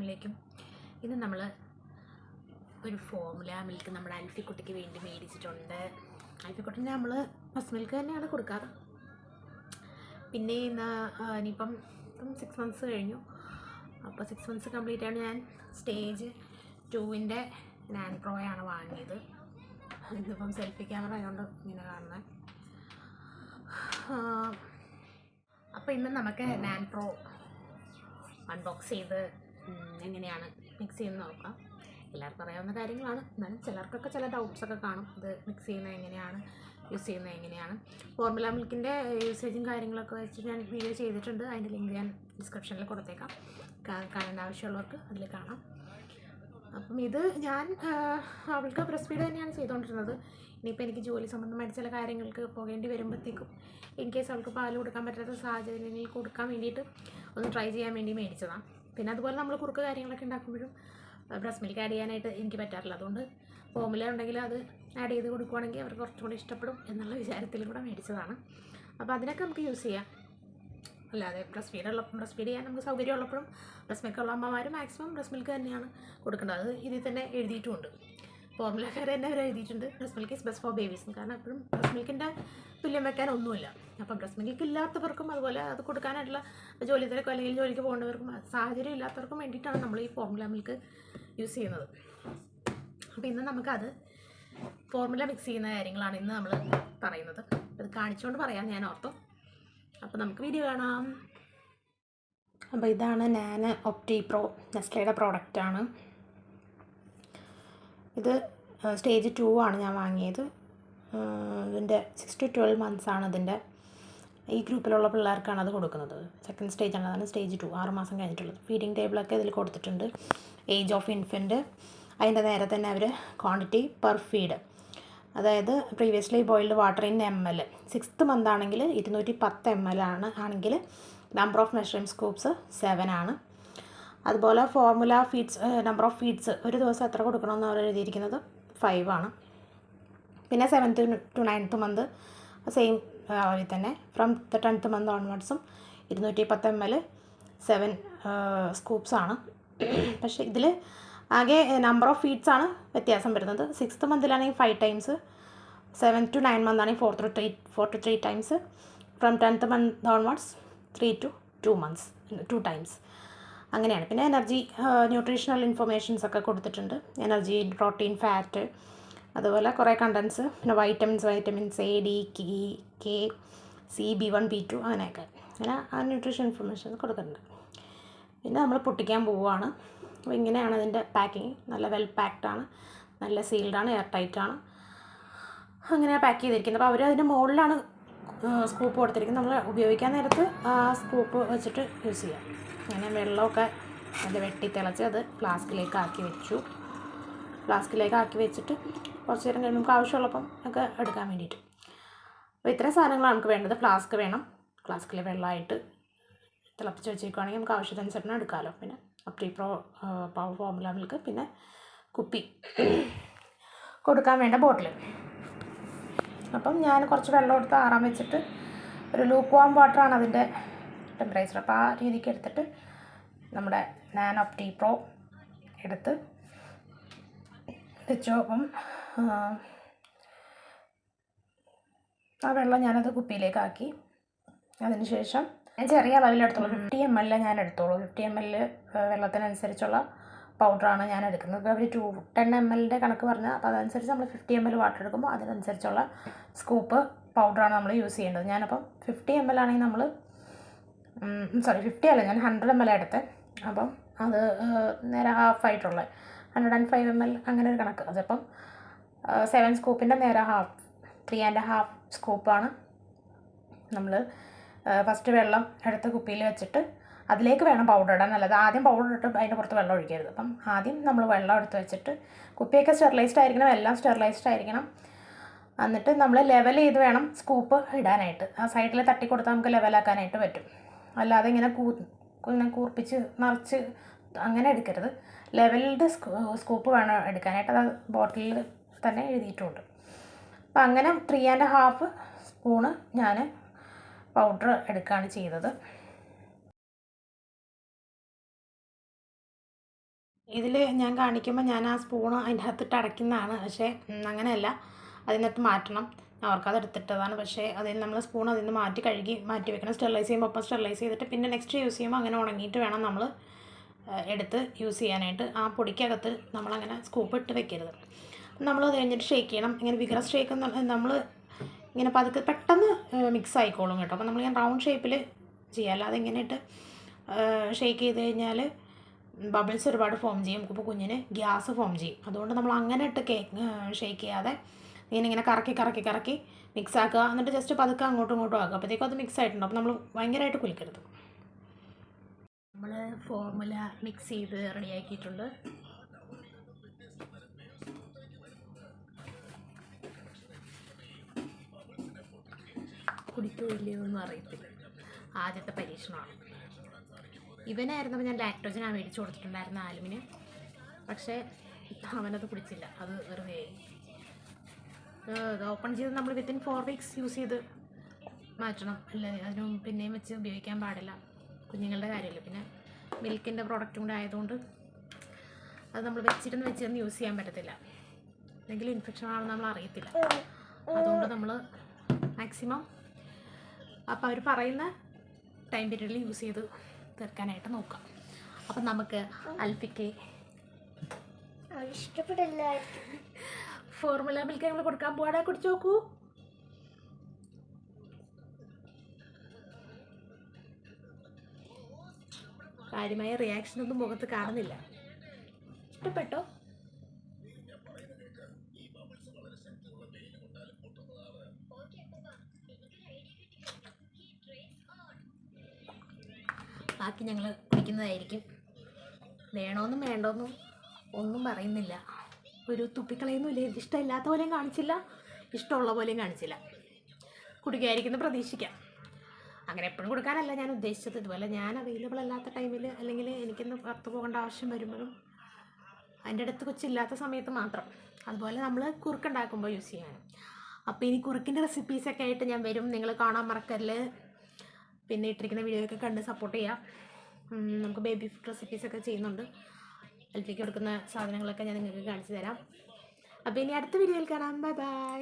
മിൽക്കിലേക്കും ഇന്ന് നമ്മൾ ഒരു ഫോമുല മിൽക്ക് നമ്മുടെ അൽഫിക്കുട്ടിക്ക് വേണ്ടി മേടിച്ചിട്ടുണ്ട്. അൽഫിക്കുട്ടിനെ നമ്മൾ ഫസ്റ്റ് മിൽക്ക് തന്നെയാണ് കൊടുക്കാറ്. പിന്നെ ഇന്ന് ഇനിയിപ്പം സിക്സ് മന്ത്സ് കഴിഞ്ഞു. അപ്പോൾ സിക്സ് മന്ത്സ് കംപ്ലീറ്റ് ആണ് ഞാൻ സ്റ്റേജ് ടൂവിന്റെ നാൻ പ്രോയാണ് വാങ്ങിയത്. ഇതിപ്പം സെൽഫി ക്യാമറ ആയതുകൊണ്ട് ഇങ്ങനെ കാണുന്നത് അപ്പോൾ ഇന്ന് നമുക്ക് നാൻ പ്രോ അൺബോക്സ് ചെയ്ത് എങ്ങനെയാണ് മിക്സ് ചെയ്യുന്നത് നോക്കാം. എല്ലാവർക്കും അറിയാവുന്ന കാര്യങ്ങളാണ്. എന്നാലും ചിലർക്കൊക്കെ ചില ഡൗട്ട്സൊക്കെ കാണും. ഇത് മിക്സ് ചെയ്യുന്നത് എങ്ങനെയാണ് യൂസ് ചെയ്യുന്നത് എങ്ങനെയാണ്. ഫോർമുല മിൽക്കിന്റെ യൂസേജും കാര്യങ്ങളൊക്കെ വെച്ച് ഞാൻ വീഡിയോ ചെയ്തിട്ടുണ്ട്. അതിന്റെ ലിങ്ക് ഞാൻ ഡിസ്ക്രിപ്ഷനിൽ കൊടുത്തേക്കാം. കാണേണ്ട ആവശ്യമുള്ളവർക്ക് അതിൽ കാണാം. അപ്പം ഇത് ഞാൻ അവൾക്ക് ബ്രസ്റ്റ് ഫീഡ് തന്നെയാണ് ചെയ്തുകൊണ്ടിരുന്നത് ഇനിയിപ്പോൾ എനിക്ക് ജോലി സംബന്ധമായിട്ട് ചില കാര്യങ്ങൾക്ക് പോകേണ്ടി വരുമ്പോഴത്തേക്കും ഇൻ കേസ് അവൾക്ക് പാൽ കൊടുക്കാൻ പറ്റാത്ത സാഹചര്യങ്ങളിൽ കൊടുക്കാൻ വേണ്ടിയിട്ട് ഒന്ന് ട്രൈ ചെയ്യാൻ വേണ്ടി മേടിച്ചതാണ്. പിന്നെ അതുപോലെ നമ്മൾ കുറുക്ക് കാര്യങ്ങളൊക്കെ ഉണ്ടാക്കുമ്പോഴും ബ്രസ്റ്റ് മിൽക്ക് ആഡ് ചെയ്യാനായിട്ട് എനിക്ക് പറ്റാറില്ല. അതുകൊണ്ട് ഫോമുല ഉണ്ടെങ്കിൽ അത് ആഡ് ചെയ്ത് കൊടുക്കുവാണെങ്കിൽ അവർക്ക് കുറച്ചും കൂടി ഇഷ്ടപ്പെടും എന്നുള്ള വിചാരത്തിൽ കൂടെ മേടിച്ചതാണ്. അപ്പോൾ അതിനൊക്കെ നമുക്ക് യൂസ് ചെയ്യാം. അല്ലാതെ ബ്രസ്റ്റ് ഫീഡ് ഉള്ളപ്പം ബ്രസ്റ്റ് ഫീഡ് ചെയ്യാൻ നമുക്ക് സൗകര്യം ഉള്ളപ്പോഴും ബ്രസ്റ്റ് മിൽക്ക് ഉള്ള അമ്മമാർ മാക്സിമം ബ്രസ്റ്റ് മിൽക്ക് തന്നെയാണ് കൊടുക്കേണ്ടത്. അത് ഇതിൽ തന്നെ എഴുതിയിട്ടുമുണ്ട്. ഫോർമുലക്കാർ തന്നെ അവർ എഴുതിയിട്ടുണ്ട്. Breast milk is best for babies കാരണം അപ്പോഴും ബ്രസ്റ്റ് മിൽക്കിന്റെ തുല്യം വെക്കാൻ ഒന്നുമില്ല. അപ്പോൾ ബ്രസ്റ്റ് മിൽക്ക് ഇല്ലാത്തവർക്കും അതുപോലെ അത് കൊടുക്കാനായിട്ടുള്ള ജോലി തിരക്കും അല്ലെങ്കിൽ ജോലിക്ക് പോകേണ്ടവർക്കും സാഹചര്യം ഇല്ലാത്തവർക്കും വേണ്ടിയിട്ടാണ് നമ്മൾ ഈ ഫോർമുല മിൽക്ക് യൂസ് ചെയ്യുന്നത്. അപ്പോൾ ഇന്ന് നമുക്കത് ഫോർമുല മിക്സ് ചെയ്യുന്ന കാര്യങ്ങളാണ് ഇന്ന് നമ്മൾ പറയുന്നത്. അത് കാണിച്ചുകൊണ്ട് പറയാം ഞാൻ ഓർത്തു. അപ്പോൾ നമുക്ക് വീഡിയോ കാണാം. അപ്പോൾ ഇതാണ് ഞാൻ ഒപ്റ്റി പ്രോ നെസ്ലയുടെ പ്രോഡക്റ്റാണ് ഇത് സ്റ്റേജ് ടു ആണ് ഞാൻ വാങ്ങിയത്. ഇതിന്റെ സിക്സ് ടു ട്വൽവ് മന്ത്സ് ആണ് ഇതിന്റെ ഈ ഗ്രൂപ്പിലുള്ള പിള്ളേർക്കാണ് അത് കൊടുക്കുന്നത്. സെക്കൻഡ് സ്റ്റേജ് ആണ് അതാണ് സ്റ്റേജ് ടു ആറ് മാസം കഴിഞ്ഞിട്ടുള്ളത്. ഫീഡിങ് ടേബിളൊക്കെ ഇതിൽ കൊടുത്തിട്ടുണ്ട്. ഏജ് ഓഫ് ഇൻഫന്റ് അതിന്റെ നേരെ തന്നെ അവർ ക്വാണ്ടിറ്റി പെർ ഫീഡ് അതായത് previously boiled water in M L sixth month ആണെങ്കിൽ ഇരുന്നൂറ്റി പത്ത് എം എൽ ആണ് ആണെങ്കിൽ number of measuring scoops seven ആണ്. അതുപോലെ formula feeds number of feeds ഒരു ദിവസം എത്ര കൊടുക്കണമെന്ന് അവർ എഴുതിയിരിക്കുന്നത് ഫൈവ് ആണ്. പിന്നെ seventh to ninth month same അതിൽ തന്നെ. ഫ്രം ദ ടെൻത്ത് മന്ത് ഓൺവേർഡ്സും ഇരുന്നൂറ്റി പത്ത് എം എൽ സെവൻ സ്കൂപ്സ് ആണ്. പക്ഷേ ഇതിൽ ആകെ നമ്പർ ഓഫ് ഫീഡ്സ് ആണ് വ്യത്യാസം വരുന്നത്. Sixth മന്തിലാണെങ്കിൽ five times seven to nine month ആണെങ്കിൽ four to three four to three times from tenth month onwards three to two months two times അങ്ങനെയാണ്. പിന്നെ എനർജി ന്യൂട്രീഷണൽ ഇൻഫർമേഷൻസ് ഒക്കെ കൊടുത്തിട്ടുണ്ട്. എനർജി പ്രോട്ടീൻ ഫാറ്റ് അതുപോലെ കുറേ കണ്ടൻസ്. പിന്നെ vitamins vitamins A D Ki K C B one B two അങ്ങനെയൊക്കെ. അങ്ങനെ ആ ന്യൂട്രീഷൻ ഇൻഫർമേഷൻ കൊടുക്കുന്നുണ്ട് പിന്നെ നമ്മൾ പൊട്ടിക്കാൻ പോവുകയാണ്. അപ്പോൾ ഇങ്ങനെയാണ് അതിന്റെ പാക്കിങ്. നല്ല വെൽ പാക്ഡ് ആണ്. നല്ല സീൽഡ് ആണ്. എയർ ടൈറ്റ് ആണ്. അങ്ങനെ പാക്ക് ചെയ്തിരിക്കുന്നത്. അപ്പോൾ അവർ അതിന്റെ മുകളിലാണ് സ്കൂപ്പ് കൊടുത്തിരിക്കുന്നത്. നമ്മൾ ഉപയോഗിക്കാൻ നേരത്ത് ആ സ്കൂപ്പ് വെച്ചിട്ട് യൂസ് ചെയ്യാം. അങ്ങനെ വെള്ളമൊക്കെ അത് വെട്ടി തിളച്ച് അത് ഫ്ലാസ്കിലേക്ക് ആക്കി വെച്ചു. ഫ്ലാസ്കിലേക്ക് ആക്കി വെച്ചിട്ട് കുറച്ച് നേരം കഴിഞ്ഞ് നമുക്ക് ആവശ്യമുള്ളപ്പം ഒക്കെ എടുക്കാൻ വേണ്ടിയിട്ട്. അപ്പോൾ ഇത്രയും സാധനങ്ങളാണ് നമുക്ക് വേണ്ടത്. ഫ്ലാസ്ക് വേണം. ഫ്ലാസ്കിൽ വെള്ളമായിട്ട് തിളപ്പിച്ച് വെച്ചേക്കുവാണെങ്കിൽ നമുക്ക് ആവശ്യത്തിനനുസരണം എടുക്കാമല്ലോ പിന്നെ അപ്രീ പ്രോ പവർ ഫോമുല മിൽക്ക് പിന്നെ കുപ്പി കൊടുക്കാൻ വേണ്ട ബോട്ടിൽ അപ്പം ഞാൻ കുറച്ച് വെള്ളം എടുത്ത് ആറാൻ വെച്ചിട്ട് ഒരു ലൂക്ക് വാം വാട്ടറാണ് അതിന്റെ ടെമ്പറേച്ചർ അപ്പോൾ ആ രീതിക്ക് എടുത്തിട്ട് നമ്മുടെ നാൻ ഓഫ് ടീ പ്രോ എടുത്ത് വെച്ചു. അപ്പം ആ, വെള്ളം ഞാനത് കുപ്പിയിലേക്കാക്കി. അതിനുശേഷം അതിന് ശേഷം ഞാൻ ചെറിയ അളവിലെടുത്തോളൂ. ഫിഫ്റ്റി എം എൽ ഞാൻ എടുത്തോളൂ. ഫിഫ്റ്റി എം എൽ വെള്ളത്തിനനുസരിച്ചുള്ള പൗഡറാണ് ഞാൻ എടുക്കുന്നത്. അവർ ടു ടെൻ എം എല്ലിന്റെ കണക്ക് പറഞ്ഞാൽ അപ്പോൾ അതനുസരിച്ച് നമ്മൾ ഫിഫ്റ്റി എം എൽ വാട്ടർ എടുക്കുമ്പോൾ അതിനനുസരിച്ചുള്ള സ്കൂപ്പ് പൗഡറാണ് നമ്മൾ യൂസ് ചെയ്യേണ്ടത്. ഞാനപ്പം ഫിഫ്റ്റി എം എൽ ആണെങ്കിൽ നമ്മൾ സോറി ഫിഫ്റ്റി അല്ല ഞാൻ ഹൺഡ്രഡ് എം എൽ എടുത്തത് അപ്പം അത് നേരെ ഹാഫ് ആയിട്ടുള്ള. Hundred and five M L അങ്ങനെ ഒരു കണക്ക്. അതിപ്പം സെവൻ സ്കൂപ്പിന്റെ നേരെ ഹാഫ് ത്രീ ആൻഡ് ഹാഫ് സ്കൂപ്പാണ് നമ്മൾ ഫസ്റ്റ് വെള്ളം എടുത്ത് കുപ്പിയിൽ വെച്ചിട്ട് അതിലേക്ക് വേണം പൗഡർ ഇടാൻ. നല്ലത് ആദ്യം പൗഡർ ഇട്ട് അതിന്റെ പുറത്ത് വെള്ളം ഒഴിക്കരുത്. അപ്പം ആദ്യം നമ്മൾ വെള്ളം എടുത്ത് വെച്ചിട്ട് കുപ്പിയൊക്കെ സ്റ്റെറിലൈസ്ഡ് ആയിരിക്കണം എല്ലാം സ്റ്റെറിലൈസ്ഡ് ആയിരിക്കണം. എന്നിട്ട് നമ്മൾ ലെവൽ ചെയ്ത് വേണം സ്കൂപ്പ് ഇടാനായിട്ട്. ആ സൈഡിൽ തട്ടി കൊടുത്താൽ നമുക്ക് ലെവലാക്കാനായിട്ട് പറ്റും. അല്ലാതെ ഇങ്ങനെ കൂ ഇങ്ങനെ കൂർപ്പിച്ച് നിറച്ച് അങ്ങനെ എടുക്കരുത്. ലെവൽഡ് സ്കൂപ്പ് വേണം എടുക്കാനായിട്ട്. അത് ബോട്ടിലിൽ തന്നെ എഴുതിയിട്ടുണ്ട്. അപ്പം അങ്ങനെ ത്രീ ആൻഡ് ഹാഫ് സ്പൂണ് ഞാൻ പൗഡർ എടുക്കുകയാണ് ചെയ്തത്. ഇതിൽ ഞാൻ കാണിക്കുമ്പോൾ ഞാൻ ആ സ്പൂണ് അതിന്റെ അകത്തിട്ട് അടയ്ക്കുന്നതാണ്. പക്ഷേ അങ്ങനെയല്ല. അതിനകത്ത് മാറ്റണം. ഓർക്കാതെ എടുത്തിട്ടതാണ്. പക്ഷേ അതിൽ നമ്മൾ സ്പൂൺ അതിൽ നിന്ന് മാറ്റി കഴുകി മാറ്റി വെക്കണം. സ്റ്റെറിലൈസ് ചെയ്യുമ്പോൾ ഒപ്പം സ്റ്റെറിലൈസ് ചെയ്തിട്ട് പിന്നെ നെക്സ്റ്റ് യൂസ് ചെയ്യുമ്പോൾ അങ്ങനെ ഉണങ്ങിയിട്ട് വേണം നമ്മൾ എടുത്ത് യൂസ് ചെയ്യാനായിട്ട്. ആ പൊടിക്കകത്ത് നമ്മളങ്ങനെ സ്കൂപ്പ് ഇട്ട് വെക്കരുത്. നമ്മൾ അത് കഴിഞ്ഞിട്ട് ഷേക്ക് ചെയ്യണം. ഇങ്ങനെ വിഗ്രസ് ഷേക്ക് നമ്മൾ ഇങ്ങനെ പതുക്കെ പെട്ടെന്ന് മിക്സ് ആയിക്കോളും കേട്ടോ. അപ്പോൾ നമ്മൾ നമ്മളിങ്ങനെ റൗണ്ട് ഷേപ്പിൽ ചെയ്യുക അല്ലാതെ ഇങ്ങനെ ഇട്ട് ഷേക്ക് ചെയ്ത് കഴിഞ്ഞാൽ ബബിൾസ് ഒരുപാട് ഫോം ചെയ്യും. ഇപ്പോൾ കുഞ്ഞിന് ഗ്യാസ് ഫോം ചെയ്യും. അതുകൊണ്ട് നമ്മൾ അങ്ങനെ ഇട്ട് കേക്ക് ഷേക്ക് ചെയ്യാതെ ഇങ്ങനെ കറക്കി കറക്കി കറക്കി മിക്സ് ആക്കുക. എന്നിട്ട് ജസ്റ്റ് പതുക്കെ അങ്ങോട്ടും ഇങ്ങോട്ടും ആക്കുക. അപ്പോഴത്തേക്കും അത് മിക്സ് ആയിട്ടുണ്ട്. അപ്പോൾ നമ്മൾ ഭയങ്കരമായിട്ട് കുലിക്കരുത് നമ്മൾ ഫോർമുല മിക്സ് ചെയ്ത് റെഡിയാക്കിയിട്ടുണ്ട് കുടിക്കോ ഇല്ലയോ ഒന്നും അറിയത്തില്ല. ആദ്യത്തെ പരീക്ഷണമാണ്. ഇവനായിരുന്നപ്പോൾ ഞാൻ ലാക്ടോജനാ മേടിച്ചു കൊടുത്തിട്ടുണ്ടായിരുന്ന ആലുമിന്. പക്ഷേ അവനത് കുടിച്ചില്ല. അത് വെറുതെ ഇത് ഓപ്പൺ ചെയ്ത് നമ്മൾ വിത്തിൻ ഫോർ വീക്സ് യൂസ് ചെയ്ത് മാറ്റണം. അല്ല? അതിനും പിന്നെയും വെച്ച് ഉപയോഗിക്കാൻ പാടില്ല കുഞ്ഞുങ്ങളുടെ കാര്യമില്ല? പിന്നെ മിൽക്കിന്റെ പ്രോഡക്റ്റും കൂടെ ആയതുകൊണ്ട് അത് നമ്മൾ വെച്ചിരുന്ന് വെച്ചിരുന്ന് യൂസ് ചെയ്യാൻ പറ്റത്തില്ല. അല്ലെങ്കിൽ ഇൻഫെക്ഷൻ ആണെന്ന് നമ്മൾ അറിയത്തില്ല. അതുകൊണ്ട് നമ്മൾ മാക്സിമം അപ്പോൾ അവർ പറയുന്ന ടൈം പീരീഡിൽ യൂസ് ചെയ്ത് തീർക്കാനായിട്ട് നോക്കാം. അപ്പം നമുക്ക് അൽഫിക്ക് ഇഷ്ടപ്പെടില്ല ഫോർമുല മിൽക്ക് ഞങ്ങൾ കൊടുക്കാൻ പോവാടാ കുടിച്ചു നോക്കൂ. കാര്യമായ റിയാക്ഷൻ ഒന്നും മുഖത്ത് കാണുന്നില്ല. ഇഷ്ടപ്പെട്ടോ? ബാക്കി ഞങ്ങൾ കുടിക്കുന്നതായിരിക്കും. വേണമെന്നും വേണ്ടോന്നും ഒന്നും പറയുന്നില്ല. ഒരു തുപ്പിക്കളയൊന്നുമില്ല ഇല്ല. ഇഷ്ടമില്ലാത്ത പോലെയും കാണിച്ചില്ല. ഇഷ്ടമുള്ള പോലെയും കാണിച്ചില്ല. കുടുക്കുകയായിരിക്കുന്നു പ്രതീക്ഷിക്കാം. അങ്ങനെ എപ്പോഴും കൊടുക്കാനല്ല ഞാൻ ഉദ്ദേശിച്ചത്. ഇതുപോലെ ഞാൻ അവൈലബിൾ അല്ലാത്ത ടൈമിൽ അല്ലെങ്കിൽ എനിക്കൊന്ന് പുറത്ത് പോകേണ്ട ആവശ്യം വരുമ്പോഴും അതിന്റെ അടുത്ത് കൊച്ചില്ലാത്ത സമയത്ത് മാത്രം. അതുപോലെ നമ്മൾ കുറുക്കുണ്ടാക്കുമ്പോൾ യൂസ് ചെയ്യാനും. അപ്പോൾ ഇനി കുറുക്കിന്റെ റെസിപ്പീസൊക്കെ ആയിട്ട് ഞാൻ വരും. നിങ്ങൾ കാണാൻ മറക്കല്ല് പിന്നെ ഇട്ടിരിക്കുന്ന വീഡിയോ ഒക്കെ കണ്ട് സപ്പോർട്ട് ചെയ്യാം. നമുക്ക് ബേബി ഫുഡ് റെസിപ്പീസൊക്കെ ചെയ്യുന്നുണ്ട്. അൽഫിക്ക് കൊടുക്കുന്ന സാധനങ്ങളൊക്കെ ഞാൻ നിങ്ങൾക്ക് കാണിച്ചു തരാം. അപ്പോൾ ഇനി അടുത്ത വീഡിയോയിൽ കാണാം. Bye bye.